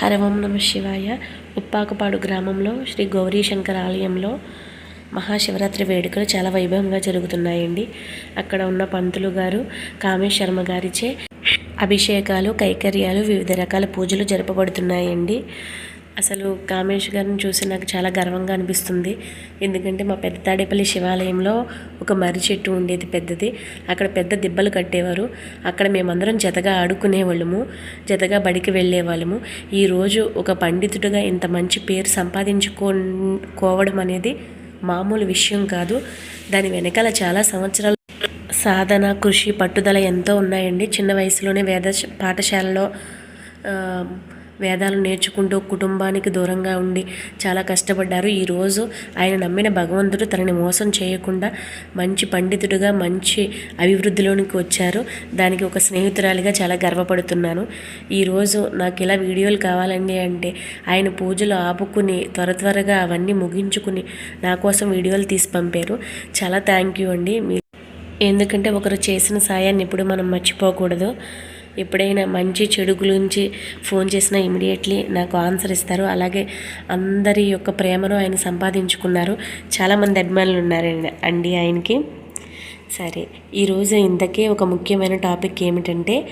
హర ఓం నమ శివాయ. ఉప్పాకపాడు గ్రామంలో శ్రీ గౌరీశంకర ఆలయంలో మహాశివరాత్రి వేడుకలు చాలా వైభవంగా జరుగుతున్నాయండి. అక్కడ ఉన్న పంతులు గారు కామేశ్ శర్మ గారిచే అభిషేకాలు కైకర్యాలు వివిధ రకాల పూజలు జరపబడుతున్నాయండి. అసలు కామేష్ గారిని చూసి నాకు చాలా గర్వంగా అనిపిస్తుంది. ఎందుకంటే మా పెద్ద తాడేపల్లి శివాలయంలో ఒక మర్రి చెట్టు ఉండేది పెద్దది. అక్కడ పెద్ద దిబ్బలు కట్టేవారు. అక్కడ మేమందరం జతగా ఆడుకునేవాళ్ళము. జతగా బడికి వెళ్ళేవాళ్ళము. ఈరోజు ఒక పండితుడిగా ఇంత మంచి పేరు సంపాదించుకోవడం అనేది మామూలు విషయం కాదు. దాని వెనకాల చాలా సంవత్సరాలు సాధన కృషి పట్టుదల ఎంతో ఉన్నాయండి. చిన్న వయసులోనే వేద పాఠశాలలో వేదాలు నేర్చుకుంటూ కుటుంబానికి దూరంగా ఉండి చాలా కష్టపడ్డారు. ఈరోజు ఆయన నమ్మిన భగవంతుడు తనని మోసం చేయకుండా మంచి పండితుడిగా మంచి అభివృద్ధిలోనికి వచ్చారు. దానికి ఒక స్నేహితురాలిగా చాలా గర్వపడుతున్నాను. ఈరోజు నాకు ఇలా వీడియోలు కావాలండి అంటే ఆయన పూజలు ఆపుకుని త్వర త్వరగా అవన్నీ ముగించుకుని నా కోసం వీడియోలు తీసి పంపారు. చాలా థ్యాంక్ యూ అండి. ఎందుకంటే ఒకరు చేసిన సాయాన్ని ఎప్పుడు మనం మర్చిపోకూడదు. ఎప్పుడైనా మంచి చెడు గురించి ఫోన్ చేసినా ఇమీడియట్లీ నాకు ఆన్సర్ ఇస్తారు. అలాగే అందరి యొక్క ప్రేమను ఆయన సంపాదించుకున్నారు. చాలామంది అభిమానులు ఉన్నారండి అండి ఆయనకి. సరే ఈరోజు ఇంతకే ఒక ముఖ్యమైన టాపిక్ ఏమిటంటే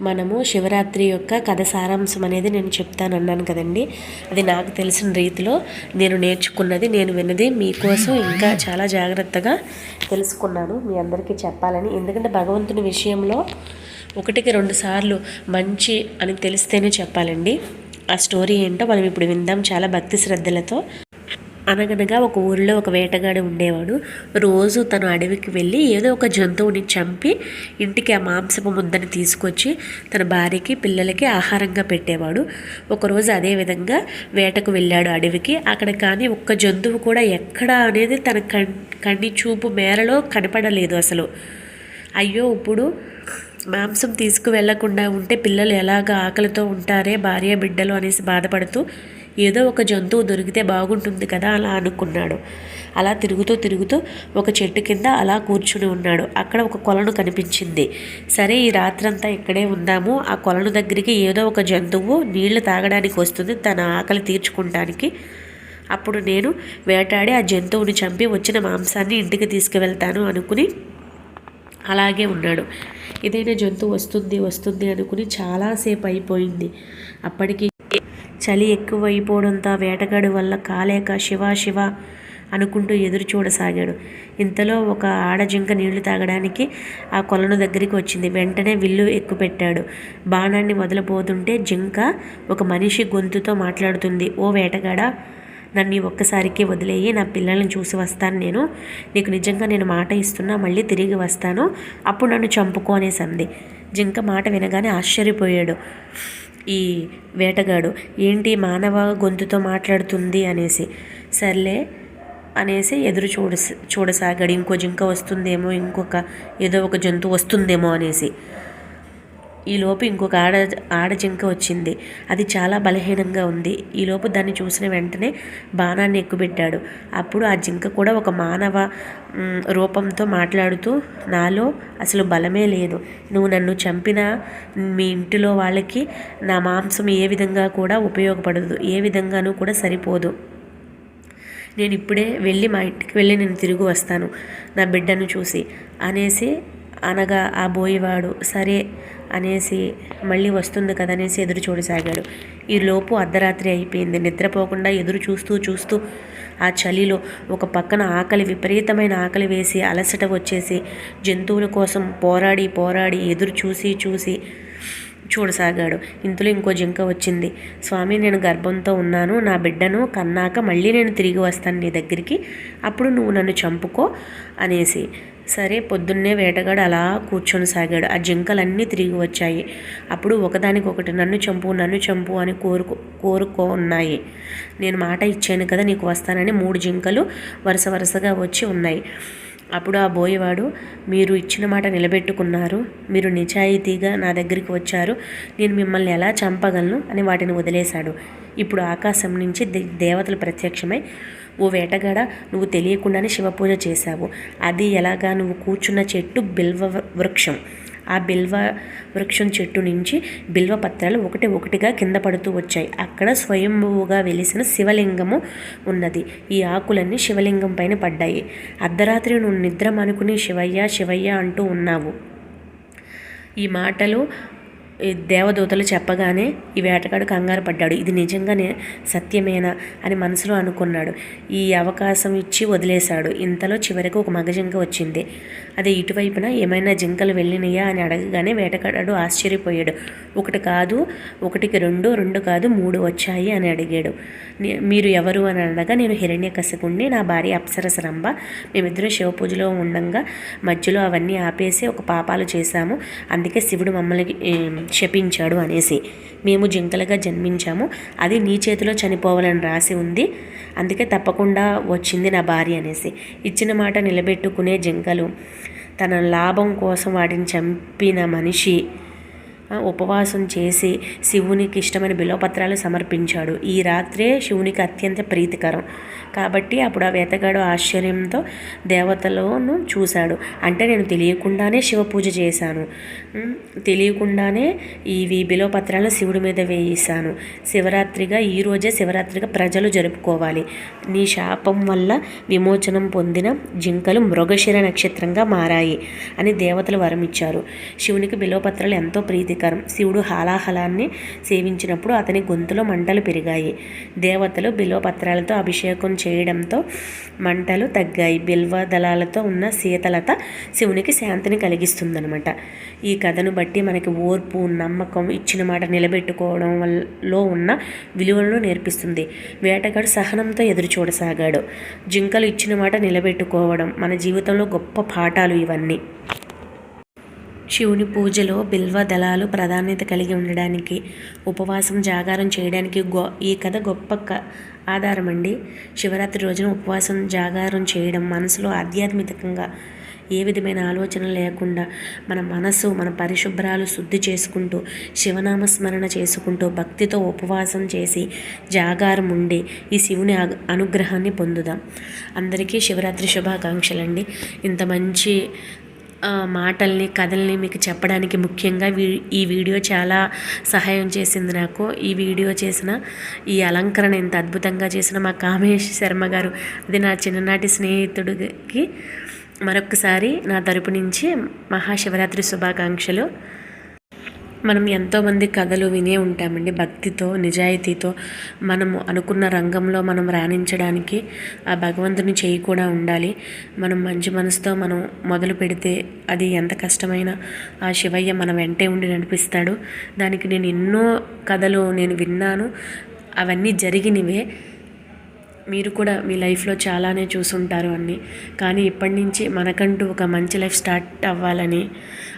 మనము శివరాత్రి యొక్క కథ సారాంశం అనేది నేను చెప్తాను అన్నాను కదండి. అది నాకు తెలిసిన రీతిలో నేను నేర్చుకున్నది నేను విన్నది మీకోసం ఇంకా చాలా జాగ్రత్తగా తెలుసుకున్నాను మీ అందరికీ చెప్పాలని. ఎందుకంటే భగవంతుని విషయంలో ఒకటికి రెండు సార్లు మంచి అని తెలిస్తేనే చెప్పాలండి. ఆ స్టోరీ ఏంటో మనం ఇప్పుడు విందాం చాలా భక్తి శ్రద్ధలతో. అనగనగా ఒక ఊరిలో ఒక వేటగాడు ఉండేవాడు. రోజు తను అడవికి వెళ్ళి ఏదో ఒక జంతువుని చంపి ఇంటికి ఆ మాంసపు ముద్దని తీసుకొచ్చి తన భార్యకి పిల్లలకి ఆహారంగా పెట్టేవాడు. ఒకరోజు అదే విధంగా వేటకు వెళ్ళాడు అడవికి. అక్కడ కానీ ఒక్క జంతువు కూడా ఎక్కడా అనేది తన కన్ కన్ని చూపు మేరలో కనపడలేదు అసలు. అయ్యో ఇప్పుడు మాంసం తీసుకువెళ్ళకుండా ఉంటే పిల్లలు ఎలాగ ఆకలితో ఉంటారే భార్య బిడ్డలు అనేసి బాధపడుతూ ఏదో ఒక జంతువు దొరికితే బాగుంటుంది కదా అలా అనుకున్నాడు. అలా తిరుగుతూ తిరుగుతూ ఒక చెట్టు కింద అలా కూర్చుని ఉన్నాడు. అక్కడ ఒక కొలను కనిపించింది. సరే ఈ రాత్రంతా ఇక్కడే ఉందాము. ఆ కొలను దగ్గరికి ఏదో ఒక జంతువు నీళ్ళు తాగడానికి వస్తుంది. తన ఆకలి తీర్చుకుంటానికి. అప్పుడు నేను వేటాడి ఆ జంతువుని చంపి వచ్చిన మాంసాన్ని ఇంటికి తీసుకువెళ్తాను అనుకుని అలాగే ఉన్నాడు. ఏదైనా జంతువు వస్తుంది వస్తుంది అనుకుని చాలాసేపు అయిపోయింది. అప్పటికి చలి ఎక్కువైపోవడంతో ఆ వేటగాడు వల్ల కాలేక శివ శివ అనుకుంటూ ఎదురు చూడసాగాడు. ఇంతలో ఒక ఆడజింక నీళ్ళు తాగడానికి ఆ కొలను దగ్గరికి వచ్చింది. వెంటనే విల్లు ఎక్కుపెట్టాడు. బాణాన్ని వదలబోతుంటే జింక ఒక మనిషి గొంతుతో మాట్లాడుతుంది. ఓ వేటగాడ నన్ను ఒక్కసారికి వదిలేయి. నా పిల్లల్ని చూసి వస్తాను నేను. నీకు నిజంగా నేను మాట ఇస్తున్నా మళ్ళీ తిరిగి వస్తాను. అప్పుడు నన్ను చంపుకో జింక మాట వినగానే ఆశ్చర్యపోయాడు. ఈ వేటగాడు. ఏంటి మానవ గొంతుతో మాట్లాడుతుంది? అనేసి. సర్లే అనేసి ఎదురు చూడ చూడసాగాడు. ఇంకో జింక వస్తుందేమో ఇంకొక ఏదో ఒక జంతువు వస్తుందేమో అనేసి. ఈలోపు ఇంకొక ఆడ ఆడ జింక వచ్చింది. అది చాలా బలహీనంగా ఉంది. ఈలోపు దాన్ని చూసిన వెంటనే బాణాన్ని ఎక్కుబెట్టాడు అప్పుడు ఆ జింక కూడా ఒక మానవ రూపంతో మాట్లాడుతూ నాలో అసలు బలమే లేదు. నువ్వు నన్ను చంపిన మీ ఇంటిలో వాళ్ళకి నా మాంసం ఏ విధంగా కూడా ఉపయోగపడదు. ఏ విధంగానూ కూడా సరిపోదు. నేను ఇప్పుడే వెళ్ళి మా ఇంటికి వెళ్ళి నేను తిరిగి వస్తాను. నా బిడ్డను చూసి. అనేసి అనగా ఆ బోయివాడు సరే అనేసి మళ్ళీ వస్తుంది కదా అనేసి ఎదురు చూడసాగాడు. ఈ లోపు అర్ధరాత్రి అయిపోయింది. నిద్రపోకుండా ఎదురు చూస్తూ చూస్తూ ఆ చలిలో ఒక పక్కన ఆకలి విపరీతమైన ఆకలి వేసి అలసట వచ్చేసి జంతువుల కోసం పోరాడి పోరాడి ఎదురు చూసి చూసి చూడసాగాడు. ఇంతలో ఇంకో జింక వచ్చింది. స్వామి నేను గర్భంతో ఉన్నాను. నా బిడ్డను కన్నాక మళ్ళీ నేను తిరిగి వస్తాను నీ దగ్గరికి. అప్పుడు నువ్వు నన్ను చంపుకో అనేసి సరే పొద్దున్నే వేటగాడు అలా కూర్చొని సాగాడు. ఆ జింకలన్నీ తిరిగి వచ్చాయి. అప్పుడు ఒకదానికొకటి నన్ను చంపు నన్ను చంపు అని కోరుకో కోరుకో ఉన్నాయి నేను మాట ఇచ్చాను కదా నీకు వస్తానని మూడు జింకలు వరుస వరుసగా వచ్చి ఉన్నాయి. అప్పుడు ఆ బోయవాడు మీరు ఇచ్చిన మాట నిలబెట్టుకున్నారు. మీరు నిజాయితీగా నా దగ్గరికి వచ్చారు. నేను మిమ్మల్ని ఎలా చంపగలను? అని వాటిని వదిలేశాడు. ఇప్పుడు ఆకాశం నుంచి దే- దేవతలు ప్రత్యక్షమై ఓ వేటగాడ నువ్వు తెలియకుండానే శివపూజ చేశావు. అది ఎలాగా నువ్వు కూర్చున్న చెట్టు బిల్వ వృక్షం. ఆ బిల్వ వృక్షం చెట్టు నుంచి బిల్వ పత్రాలు ఒకటి ఒకటిగా కింద పడుతూ వచ్చాయి. అక్కడ స్వయంభువుగా వెలిసిన శివలింగము ఉన్నది. ఈ ఆకులన్నీ శివలింగం పైన పడ్డాయి. అర్ధరాత్రి నువ్వు నిద్ర మనుకుని శివయ్య శివయ్య అంటూ ఉన్నావు. ఈ మాటలు దేవదూతలు చెప్పగానే ఈ వేటగాడు కంగారు పడ్డాడు. ఇది నిజంగానే సత్యమేనా అని మనసులో అనుకున్నాడు. ఈ అవకాశం ఇచ్చి వదిలేశాడు. ఇంతలో చివరికి ఒక మగ జింక వచ్చింది. అది ఇటువైపున ఏమైనా జింకలు వెళ్ళినాయా అని అడగగానే వేటగాడు ఆశ్చర్యపోయాడు. ఒకటి కాదు ఒకటికి రెండు రెండు కాదు మూడు వచ్చాయి అని అడిగాడు. మీరు ఎవరు అని అనగా నేను హిరణ్యకశిపుణ్ణి నా భార్య అప్సరస రంభ మేమిద్దరం శివ పూజలో ఉండంగా మధ్యలో అవన్నీ ఆపేసి ఒక పాపాలు చేశాము. అందుకే శివుడు మమ్మల్ని శపించాడు అనేసి. మేము జింకలుగా జన్మించాము. అది నీ చేతిలో చనిపోవాలని రాసి ఉంది. అందుకే తప్పకుండా వచ్చింది నా భార్య అనేసి. ఇచ్చిన మాట నిలబెట్టుకునే జింకలు తన లాభం కోసం వాటిని చంపిన మనిషి ఉపవాసం చేసి శివునికి ఇష్టమైన బిలోపత్రాలు సమర్పించాడు. ఈ రాత్రే శివునికి అత్యంత ప్రీతికరం. కాబట్టి అప్పుడు ఆ వేతగాడు ఆశ్చర్యంతో దేవతలను చూశాడు. అంటే నేను తెలియకుండానే శివ పూజ చేశాను తెలియకుండానే ఇవి బిలోపత్రాలను శివుడి మీద వేయిస్తాను. శివరాత్రిగా ఈ రోజే శివరాత్రిగా ప్రజలు జరుపుకోవాలి. నీ శాపం వల్ల విమోచనం పొందిన జింకలు మృగశిర నక్షత్రంగా మారాయి అని దేవతలు వరమిచ్చారు. శివునికి బిలోపత్రాలు ఎంతో ప్రీతికరం. శివుడు హాలాహలాన్ని సేవించినప్పుడు అతని గొంతులో మంటలు పెరిగాయి. దేవతలు బిల్వపత్రాలతో అభిషేకం చేయడంతో మంటలు తగ్గాయి. బిల్వ దళాలతో ఉన్న శీతలత శివునికి శాంతిని కలిగిస్తుందనమాట ఈ కథను బట్టి మనకి ఓర్పు నమ్మకం ఇచ్చిన మాట నిలబెట్టుకోవడం వల్ల ఉన్న విలువలను నేర్పిస్తుంది. వేటగాడు సహనంతో ఎదురు చూడసాగాడు. జింకలు ఇచ్చిన మాట నిలబెట్టుకోవడం మన జీవితంలో గొప్ప పాఠాలు ఇవన్నీ. శివుని పూజలో బిల్వ దళాలు ప్రాధాన్యత కలిగి ఉండడానికి ఉపవాసం జాగారం చేయడానికి గొ ఈ కథ గొప్ప క ఆధారం అండి శివరాత్రి రోజున ఉపవాసం జాగారం చేయడం మనసులో ఆధ్యాత్మికంగా ఏ విధమైన ఆలోచన లేకుండా మన మనసు మన పరిశుభ్రాలు శుద్ధి చేసుకుంటూ శివనామస్మరణ చేసుకుంటూ భక్తితో ఉపవాసం చేసి జాగారం ఉండి ఈ శివుని అనుగ్రహాన్ని పొందుదాం. అందరికీ శివరాత్రి శుభాకాంక్షలండి. ఇంత మంచి మాటల్ని కథల్ని మీకు చెప్పడానికి ముఖ్యంగా వీ ఈ వీడియో చాలా సహాయం చేసింది నాకు. ఈ వీడియో చేసిన ఈ అలంకరణ ఇంత అద్భుతంగా చేసిన మా కామేష్ శర్మ గారు అది నా చిన్ననాటి స్నేహితుడికి మరొకసారి నా తరపు నుంచి మహాశివరాత్రి శుభాకాంక్షలు. మనం ఎంతోమంది కథలు వినే ఉంటామండి. భక్తితో నిజాయితీతో మనము అనుకున్న రంగంలో మనం రాణించడానికి ఆ భగవంతుని చేయి కూడా ఉండాలి. మనం మంచి మనసుతో మనం మొదలు పెడితే అది ఎంత కష్టమైనా ఆ శివయ్య మన వెంటే ఉండి నడిపిస్తాడు. దానికి నేను ఎన్నో కథలు నేను విన్నాను. అవన్నీ జరిగినవే. మీరు కూడా మీ లైఫ్లో చాలానే చూసుంటారు అన్నీ. కానీ ఇప్పటి నుంచి మనకంటూ ఒక మంచి లైఫ్ స్టార్ట్ అవ్వాలని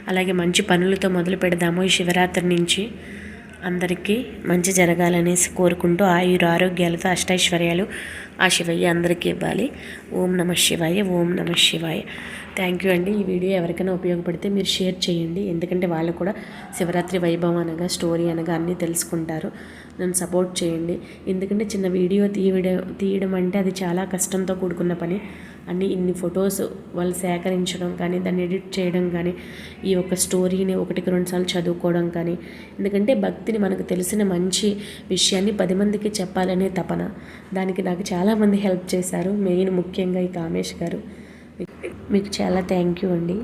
అలాగే మంచి పనులతో మొదలు పెడదాము ఈ శివరాత్రి నుంచి. అందరికీ మంచి జరగాలనేసి కోరుకుంటూ ఆయుర ఆరోగ్యాలతో అష్టైశ్వర్యాలు ఆ శివయ్య అందరికీ ఇవ్వాలి. ఓం నమ శివాయ ఓం నమ శివాయ. థ్యాంక్ యూ అండి. ఈ వీడియో ఎవరికైనా ఉపయోగపడితే మీరు షేర్ చేయండి. ఎందుకంటే వాళ్ళు కూడా శివరాత్రి వైభవం అనగా స్టోరీ అనగా అన్నీ తెలుసుకుంటారు. నన్ను సపోర్ట్ చేయండి. ఎందుకంటే చిన్న వీడియో తీయడం తీయడం అంటే అది చాలా కష్టంతో కూడుకున్న పని. అన్ని ఇన్ని ఫొటోస్ వాళ్ళు సేకరించడం కానీ దాన్ని ఎడిట్ చేయడం కానీ ఈ యొక్క స్టోరీని ఒకటికి రెండుసార్లు చదువుకోవడం కానీ ఎందుకంటే భక్తిని మనకు తెలిసిన మంచి విషయాన్ని పది మందికి చెప్పాలనే తపన. దానికి నాకు చాలామంది హెల్ప్ చేశారు. మెయిన్ ముఖ్యంగా ఈ కామేష్ గారు. మీకు చాలా థ్యాంక్ యూ అండి.